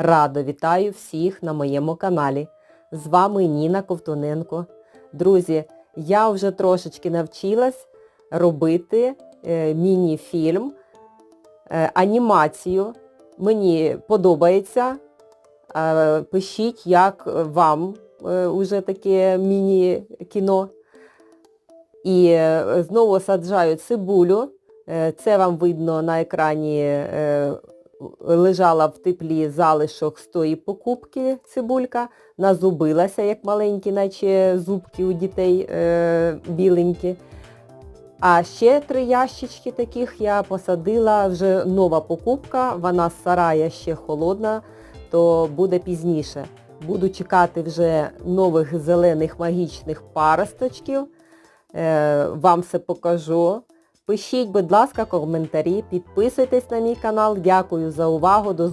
Радо вітаю всіх на моєму каналі. З вами Ніна Ковтуненко. Друзі, я вже трошечки навчилась робити е, міні-фільм, е, анімацію. Мені подобається. Пишіть, як вам е, уже таке міні-кіно. І знову саджаю цибулю. Це вам видно на екрані лежала в теплі залишок з тої покупки цибулька, назубилася, як маленькі, наче зубки у дітей е, біленькі. А ще три ящички таких я посадила, вже нова покупка, вона з сарая ще холодна, то буде пізніше. Буду чекати вже нових зелених магічних паросточків. Е, вам все покажу. Пишіть, будь ласка, коментарі, підписуйтесь на мій канал. Дякую за увагу. До